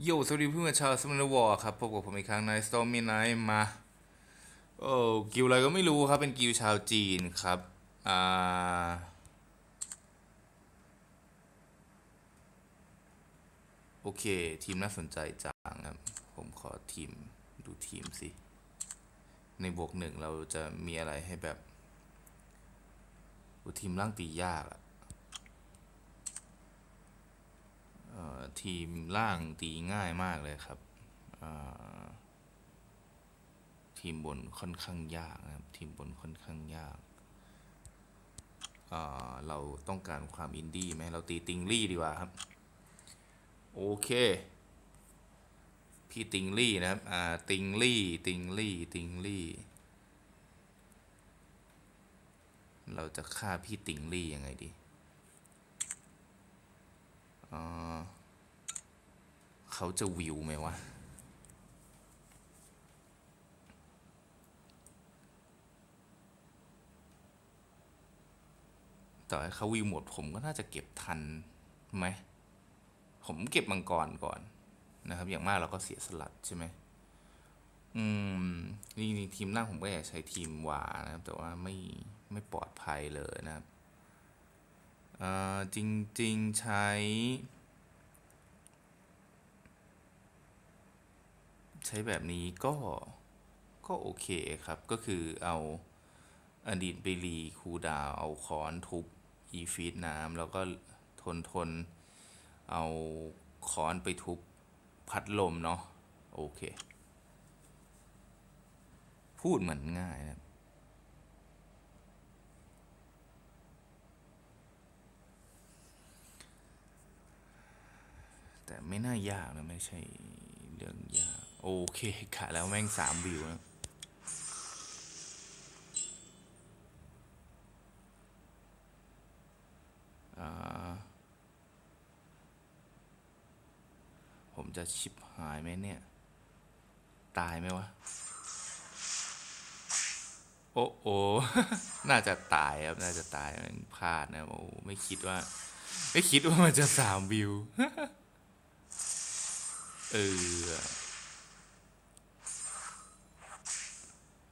โยสวัสดีเพื่อนชาวสมนวอร์ครับพบกับผมอีกครั้งใน Stormy Night มาโอ้กิวอะไรก็ไม่รู้ครับ เป็นกิวชาวจีนครับ อ่า โอเค ทีมน่าสนใจจังครับ ผมขอทีม ดูทีมสิ ในบวกหนึ่งเราจะมีอะไรให้แบบทีมร่างตียากอะ เอ่อ ทีมล่างตีง่ายมากเลยครับ ทีมบนค่อนข้างยากนะครับ ทีมบนค่อนข้างยากเราต้องการความอินดี้ไหมเราตีติงลี่ดีกว่าครับ โอเค พี่ติงลี่นะครับอ่าติงลี่ติงลี่ติงลี่เราจะฆ่าพี่ติงลี่ยังไงดี เขาจะวิวไหมวะ ต่อให้เขาวิวหมดผมก็น่าจะเก็บทันไหม ผมเก็บมังกรก่อนนะครับ อย่างมากเราก็เสียสลัดใช่ไหมอืมนี่นี่ทีมล่างผมก็อยากใช้ทีมหวานะครับ แต่ว่าไม่ไม่ปลอดภัยเลยนะครับ จริง ๆ ใช้ ใช้แบบนี้ก็ก็โอเคครับ ก็คือเอาอดีตไปรีคูดาว เอาค้อนทุบอีฟีดน้ำแล้วก็ทนทน เอาค้อนไปทุบพัดลมเนาะโอเค พูดเหมือนง่ายนะครับ แต่ ไม่น่ายากนะไม่ใช่เรื่องยาก โอเคกะแล้วแม่งสามวิวนะอ่าผมจะชิปหายไหมเนี่ย ตายไหมวะ โอ้โอน่าจะตายครับ น่าจะตายม่งพลาดนะ โอ้ ไม่คิดว่า ไม่คิดว่ามันจะสามวิว เออ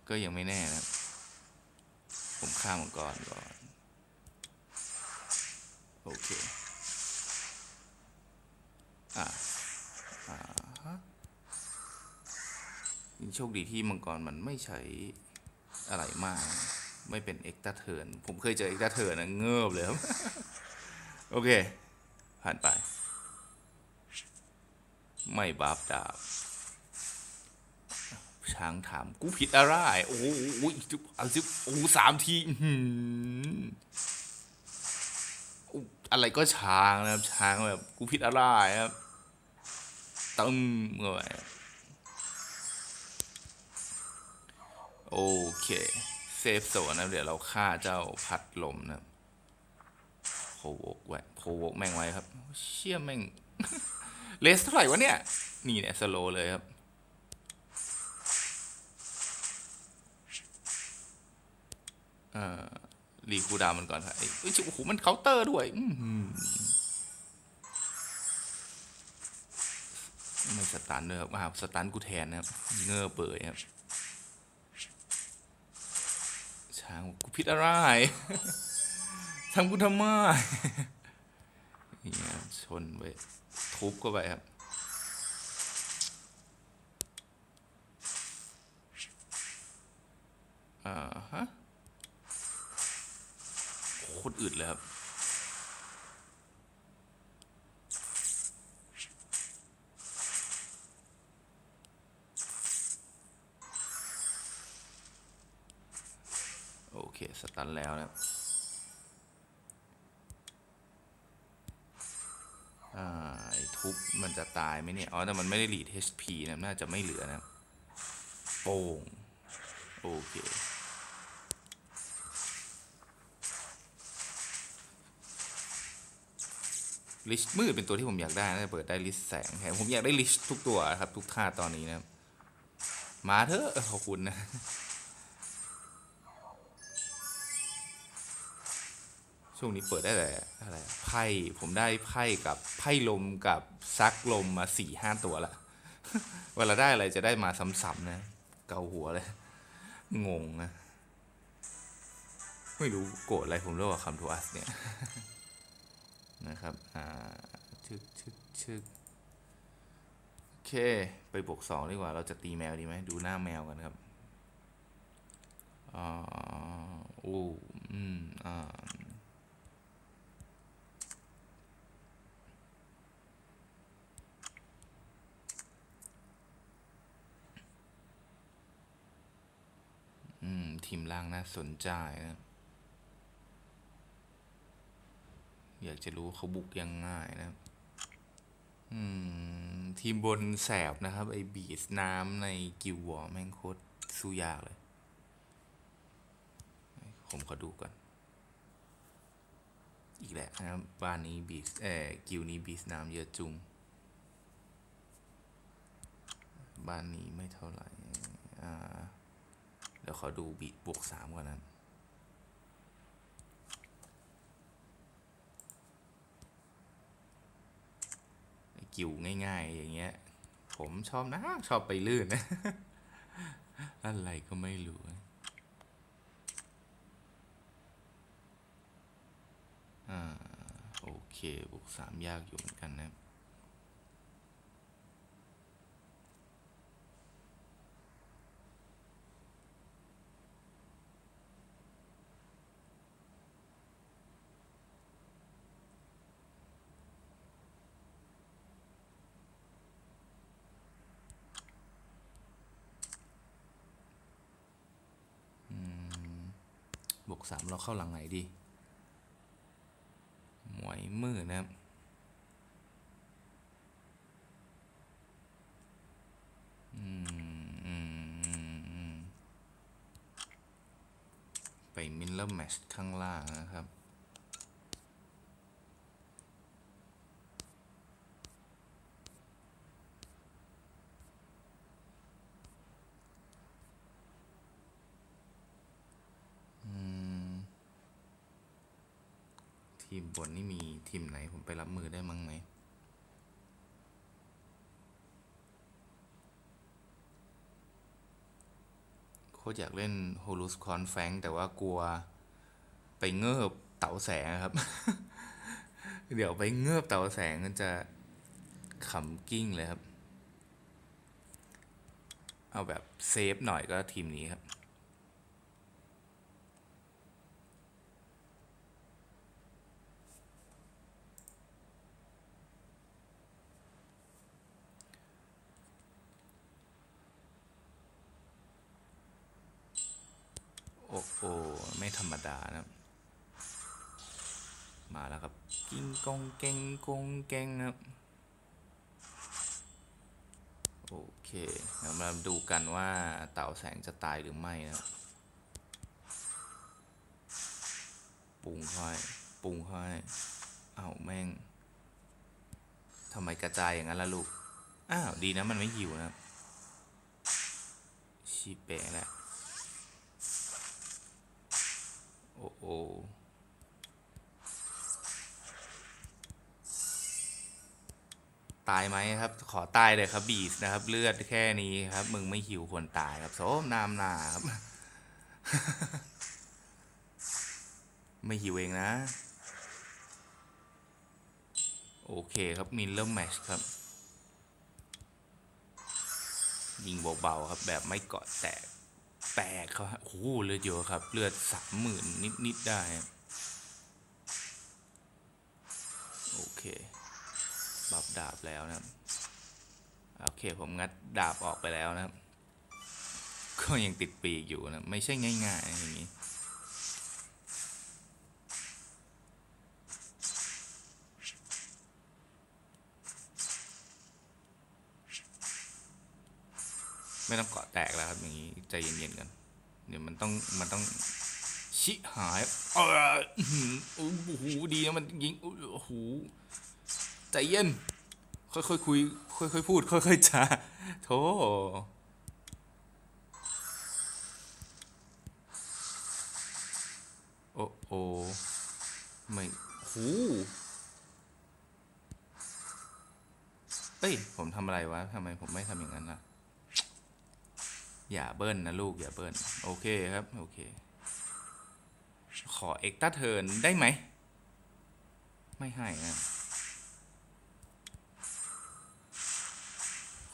ก็ยังไม่แน่นะผมข้ามมังกรก่อน โอเค อะอ่าฮะยังโชคดีที่มังกรมันไม่ใช้อะไรมาก ไม่เป็นเอ็กตาเทิร์นผมเคยเจอเอ็กตาเทิร์นนะเงือบเลยครับ โอเค ผ่านไป ไม่บาปดาบ ช้างถาม กูผิดอะไร โอ้โหจุ๊บเอาจุ๊บโอ้สามทีอืออะไรก็ช้างนะครับ ช้างแบบ กูผิดอะไรครับตึ้มเข้าไปโอเค เซฟโซนนะเดี๋ยวเราฆ่าเจ้าพัดลมนะโพวกไว้โพวกแม่งไว้ครับ เชี่ยแม่ง เลสเท่าไหร่วะเนี่ย นี่เนี่ยสโลเลยครับ เอ่อรีคูดามันก่อนครับไอ้เอ้ยโอ้โหมันเคาน์เตอร์ด้วยอื้อหือไม่สตันด้วยครับอ้าวสตันกูแทนนะครับ เงอเปิดครับ ช้างกูผิดอะไรทำกูทำไม นี่ครับชนไปทุบเข้าไปครับอ่าฮะโคตรอึดเลยครับโอเค สตันแล้วนะครับ อ่าไอ้ ทุบมันจะตายไหมเนี่ย อ๋อ แต่มันไม่ได้รีด HP นะ น่าจะไม่เหลือนะ โป่ง โอเค ลิชมืดเป็นตัวที่ผมอยากได้นะเปิดได้ลิชแสงแถมผมอยากได้ลิชทุกตัวครับ ทุกท่าตอนนี้นะ มาเถอะขอบคุณนะ ช่วงนี้เปิดได้แต่อะไรไพ่ผมได้ไพ่กับไพ่ลมกับซักลมมาสี่ห้าตัวละเวลาได้อะไรจะได้มาซ้ำๆนะ เกาหัวเลย งงนะไม่รู้โกรธอะไรผมเรื่องว่าคำทูอัสเนี่ยนะครับ อ่า ชึกชึกชึกโอเค ไปบวกสองดีกว่า เราจะตีแมวดีไหม ดูหน้าแมวกันครับ อ่าโอ้อืม อ่า อืม ทีมล่างน่าสนใจนะอยากจะรู้เขาบุกยังไงนะครับอืม ทีมบนแสบนะครับ ไอบีสน้ำในกิววอร์แม่งโคตรสู้ยากเลย ผมขอดูก่อน อีกแหละนะครับ บ้านนี้บีสเอ่อกิวนี้บีสน้ำเยอะจุง บ้านนี้ไม่เท่าไหร่ อ่า เดี๋ยวขอดูบีบวกสามก่อนนะไอ้กิวง่ายๆ อย่างเงี้ย ผมชอบนะ ชอบไปลื่นนะ อะไรก็ไม่รู้อ่า โอเคบวกสามยากอยู่เหมือนกันนะ สามเราเข้าหลังไหนดี หมวยมืดนะครับ อืมอืมอืมอืมไปมินเลอร์แมชข้างล่างนะครับ ทีมบนนี่มีทีมไหน ผมไปรับมือได้มั้งไหมโคตรอยากเล่นโฮลูสคอนแฟงแต่ว่ากลัวไปเงือบเต่าแสงครับ เดี๋ยวไปเงือบเต่าแสงมันจะขำกิ้งเลยครับ เอาแบบเซฟหน่อยก็ทีมนี้ครับ โอ้โหไม่ ธรรมดานะครับมาแล้วครับ กิ้งกองเกงกงเกงครับ โอเคเดี๋ยวมาดูกันว่าเต่าแสงจะตายหรือไม่นะครับปุงค่อยปุงค่อยเอ้าแม่งทำไมกระจายอย่างนั้นล่ะลูก อ้าว ดีนะมันไม่หิวนะครับชีเปะแหละ โอตายไหมครับ ขอตายเลยครับบีสนะครับ เลือดแค่นี้ครับ มึงไม่หิวควรตายครับโสมนามนาครับ ไม่หิวเองนะ โอเคครับมินเริ่มแมชครับ ยิงเบาๆครับแบบไม่เกาะแตก แตกครับโอ้โหเลือดเยอะครับ เลือดสามหมื่นนิด ๆ ได้ โอเคปรับดาบแล้วนะครับ โอเค ผมงัดดาบออกไปแล้วนะครับ ก็ยังติดปีกอยู่นะ ไม่ใช่ง่าย ๆ อย่างนี้ ไม่ต้องเกาะแตกแล้วครับอย่างนี้ใจเย็นๆกันเดี๋ยวมันต้องมันต้องชิหายเออโอ้โหดีนะมันยิงโอ้โหใจเย็น ค่อยๆคุยค่อยๆพูด ค่อยๆจาโธ่โอ้โอไม่หูเอ้ย ผมทำอะไรวะทำไมผมไม่ทำอย่างนั้นล่ะ อย่าเบิ้ลนะลูกอย่าเบิ้ลโอเคครับ โอเค ขอเอ็กตาเทิร์นได้ไหม ไม่ให้นะ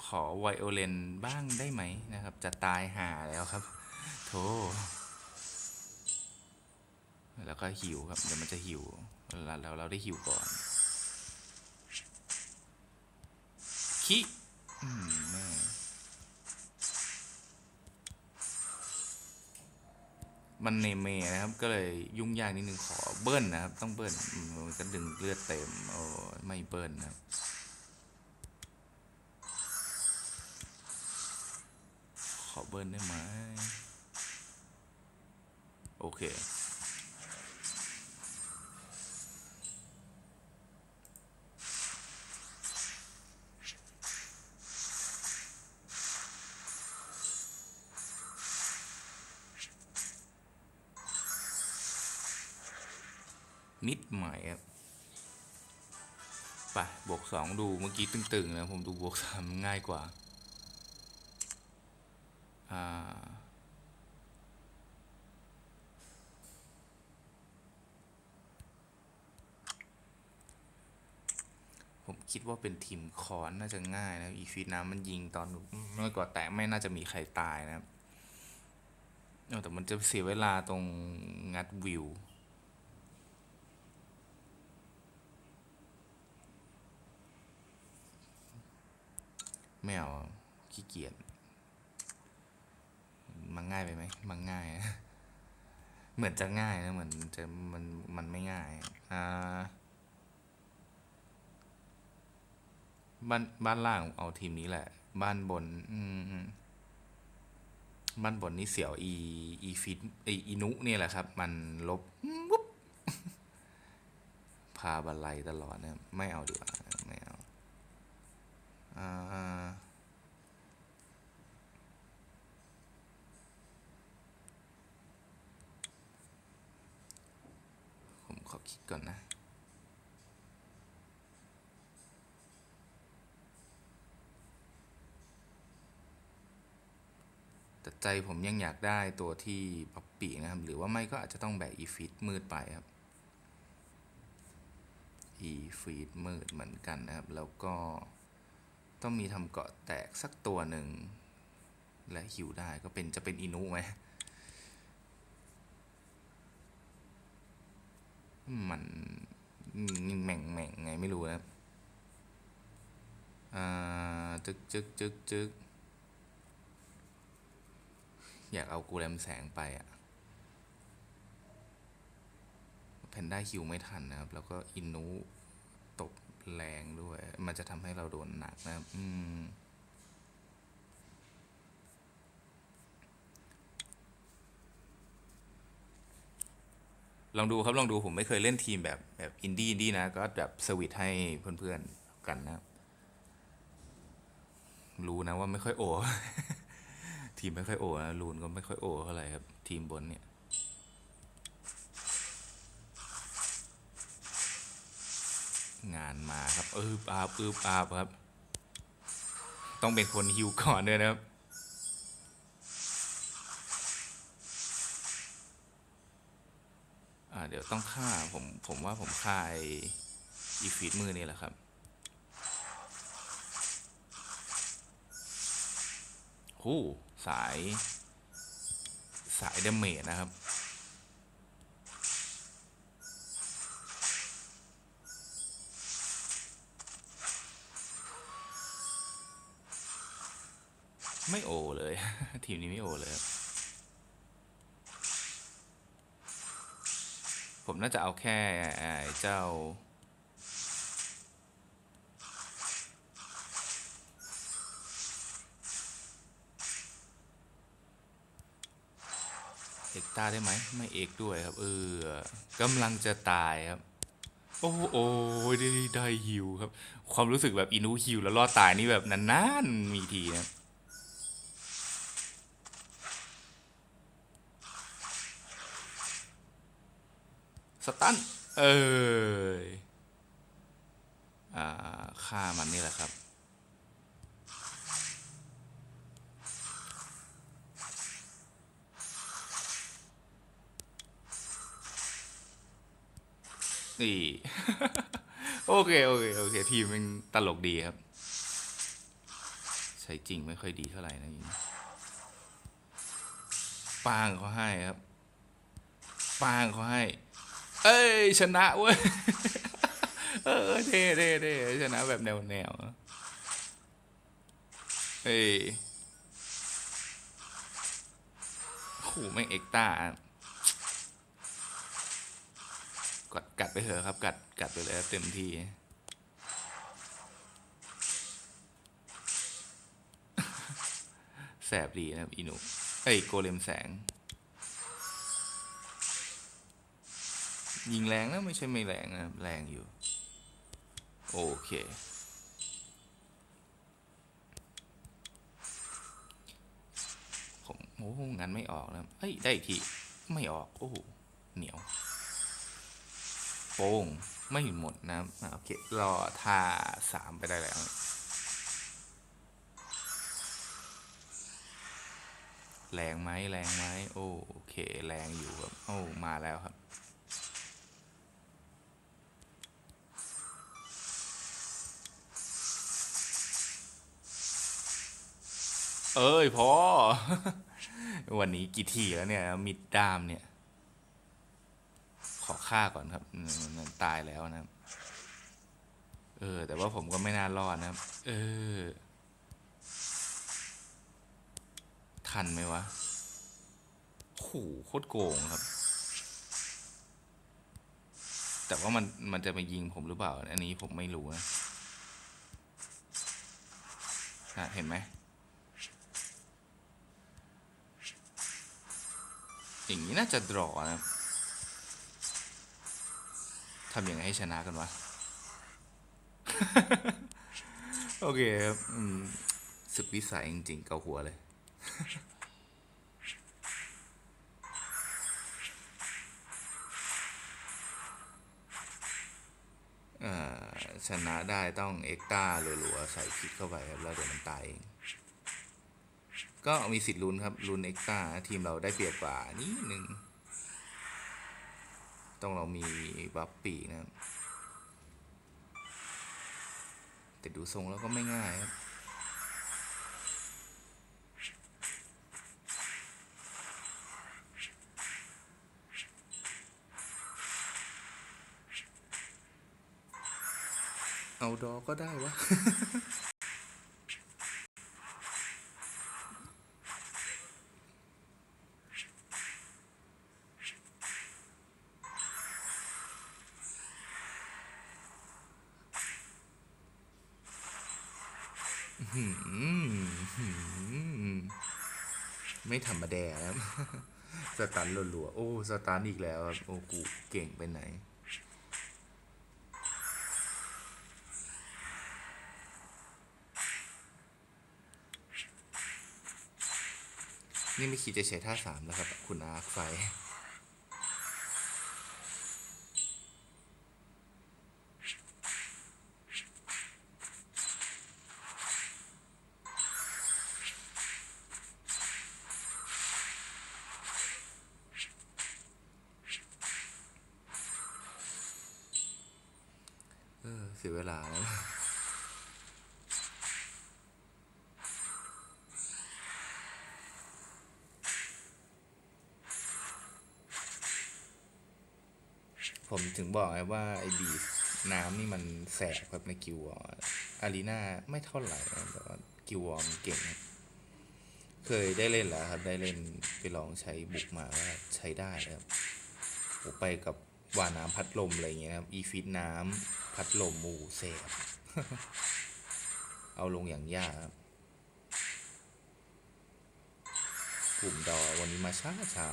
ขอไวโอเลนบ้างได้ไหมนะครับ จะตายห่าแล้วครับโธ่แล้วก็หิวครับ เดี๋ยวมันจะหิวแล้วแล้วเราได้หิวก่อน คิอืม มันเนเมนะครับ ก็เลยยุ่งยากนิดนึงขอเบิ้ลนะครับ ต้องเบิ้ลมันก็ดึงเลือดเต็มโอ้ไม่เบิ้ลนะครับขอเบิ้ลได้ไหมโอเค นิดใหม่ครับไปบวกสองดูเมื่อกี้ตึงๆนะผมดูบวกสามง่ายกว่าอ่าผมคิดว่าเป็นทีมคอนน่าจะง่ายนะอีฟีน้ำมันยิงตอนเมื่อก่อนแต่ไม่น่าจะมีใครตายนะครับแต่มันจะเสียเวลาตรงงัดวิว ไม่เอาขี้เกียจมันง่ายไปไหมมันง่าย เหมือนจะง่ายนะเหมือนจะมันมันไม่ง่ายอ่าบ้านบ้านล่างเอาทีมนี้แหละ บ้านบน อืมบ้านบนนี่เสี่ยวอีอีฟิตไออีนุเนี่ยแหละครับ มันลบวุ๊บพาบันไลตลอดนะไม่เอาดีกว่าไม่เอาอ่า ผมขอคิดก่อนนะแต่ใจผมยังอยากได้ตัวที่ป๊อปปี้นะครับ หรือว่าไม่ก็อาจจะต้องแบกอีฟีดมืดไปครับ อีฟีดมืดเหมือนกันนะครับ แล้วก็ ต้องมีทำเกาะแตกสักตัวหนึ่ง และหิวได้ก็เป็นจะเป็นอินุไหมมันแหม่งแหม่งไงไม่รู้นะครับอ่าจึกจึกจึกจึกอยากเอากูแรมแสงไปอะแพนด้าคิวไม่ทันนะครับ แล้วก็อินู แรงด้วย มันจะทำให้เราโดนหนักนะครับ อืมลองดูครับ ลองดูผมไม่เคยเล่นทีมแบบแบบอินดี้อินดี้นะ ก็แบบสวิตให้เพื่อนๆกันนะ รู้นะว่าไม่ค่อยโอ ทีมไม่ค่อยโอนะลูนก็ไม่ค่อยโอเท่าไหร่ครับ ทีมบนเนี่ย งานมาครับอืบอาบอืบอาบครับ ต้องเป็นคนฮิวก่อนด้วยนะครับอ่าเดี๋ยวต้องฆ่าผมผมว่าผมฆ่าอีฟีดมือนี่แหละครับ หูสายสายเดเมจนะครับ ไม่โอเลย ทีมนี้ไม่โอเลยครับผมน่าจะเอาแค่เจ้า เอกตาได้ไหม ไม่เอกด้วยครับ เออกำลังจะตายครับ โอ้โอ้ได้ได้ฮิวครับ ความรู้สึกแบบอินูฮิวแล้วรอดตายนี่แบบนานๆมีทีนะ สตันเอออ่าฆ่ามันนี่แหละครับ นี่ โอเค โอเค โอเค ทีมมันตลกดีครับ ใช้จริงไม่ค่อยดีเท่าไหร่นะยิงปางเขาให้ครับปางเขาให้ เอ้ย ชนะเว้ย เออเท่เท่เท่ชนะแบบแนวแนวเอ้ยโหแม่งเอกต้ากัดกัดไปเถอะครับ กัดกัดไปเลยครับเต็มที่แสบดีนะครับอีหนุเอ้ย โกเลมแสง ยิงแรงนะไม่ใช่ไม่แรงนะแรงอยู่ โอเค ผมโอ้โหงันไม่ออกนะครับเอ้ย ได้อีกที ไม่ออกโอ้โหเหนียว โป้งไม่หมดนะโอเค รอท่าสามไปได้แล้วแรงไหมแรงไหมโอเค แรงอยู่ครับ โอ้ มาแล้วครับ เอ้ยพอวันนี้กี่ทีแล้วเนี่ย มิดดามเนี่ย ขอฆ่าก่อนครับมันตายแล้วนะครับ เออ แต่ว่าผมก็ไม่น่ารอดนะครับ เออ ทันไหมวะโหโคตรโกงครับ แต่ว่ามันมันจะมายิงผมหรือเปล่า อันนี้ผมไม่รู้นะะเห็นไหม อย่างนี้น่าจะดรอนะทำยังไงให้ชนะกันวะ โอเคครับสุดวิสัยจริงๆ เกาหัวเลย ชนะได้ต้องเอ็กต้ารัวๆใส่พิษเข้าไปครับ แล้วเดี๋ยวมันตายเอง ก็มีสิทธิ์ลุ้นครับลุ้นเอ็กต้าทีมเราได้เปรียบกว่านิดนึงต้องเรามีบัฟปีนะครับแต่ดูทรงแล้วก็ไม่ง่ายครับเอาดอก็ได้วะ ไม่ธรรมดาครับสตันรัวๆ โอ้ สตันอีกแล้วครับ โอ้ กูเก่งไปไหน นี่ไม่คิดจะใช้ท่าสามแล้วครับ คุณอาร์คไฟ สียเวลาแล้วผมถึงบอกไงว่าไอ้บีน้ำนี่มันแสบครับในกิววอร์อารีนาไม่เท่าไหร่แต่ว่ากิววอร์มันเก่ง เคยได้เล่นแล้วครับ ได้เล่นไปลองใช้บุกมาว่าใช้ได้ครับ ผมไปกับ วาน้ำพัดลมอะไรเงี้ยครับอีฟิตน้ำพัดลมหมูเสบเอาลงอย่างยากครับกลุ่มดอวันนี้มาช้าช้า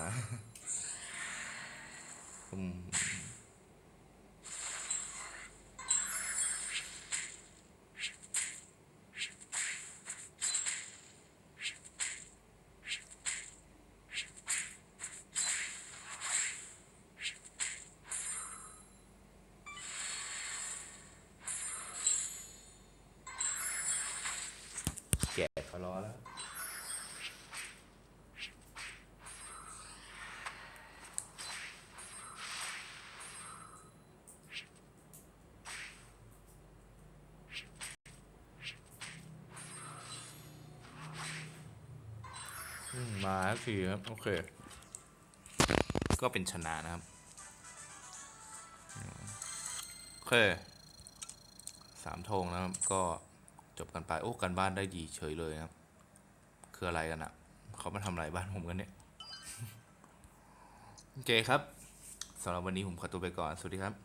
ผม มาสักทีครับ โอเค ก็เป็นชนะนะครับ โอเคสามธงนะครับ ก็จบกันไป โอ้ กันบ้านได้ดีเฉยเลยนะครับ คืออะไรกันอะเขามาทำอะไรบ้านผมกันเนี่ยโอเคครับสำหรับวันนี้ผมขอตัวไปก่อน สวัสดีครับ